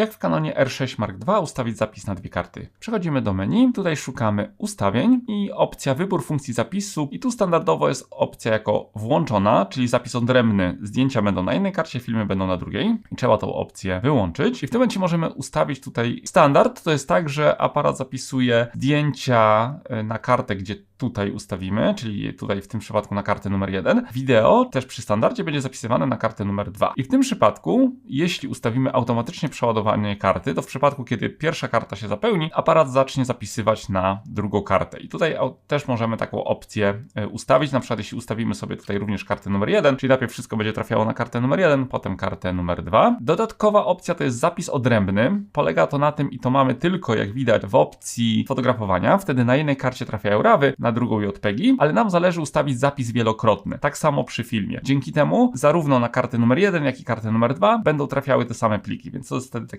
jak w kanonie R6 Mark II ustawić zapis na dwie karty. Przechodzimy do menu, tutaj szukamy ustawień i opcja wybór funkcji zapisu i tu standardowo jest opcja jako włączona, czyli zapis odrębny. Zdjęcia będą na jednej karcie, filmy będą na drugiej i trzeba tą opcję wyłączyć. I w tym momencie możemy ustawić tutaj standard, to jest tak, że aparat zapisuje zdjęcia e, na kartę, gdzie tutaj ustawimy, czyli tutaj w tym przypadku na kartę numer 1. Wideo też przy standardzie będzie zapisywane na kartę numer 2. I w tym przypadku, jeśli ustawimy automatycznie przeładowanie karty, to w przypadku, kiedy pierwsza karta się zapełni, aparat zacznie zapisywać na drugą kartę. I tutaj też możemy taką opcję e, ustawić, na przykład jeśli ustawimy sobie tutaj również kartę numer 1, czyli najpierw wszystko będzie trafiało na kartę numer 1, potem kartę numer 2. Dodatkowa opcja to jest zapis odrębny. Polega to na tym i to mamy tylko jak widać w opcji fotografowania. Wtedy na jednej karcie trafiają rawy, na drugą JPEGi, ale nam zależy ustawić zapis wielokrotny. Tak samo przy filmie. Dzięki temu zarówno na kartę numer 1, jak i kartę numer 2 będą trafiały te same pliki, więc to jest wtedy taki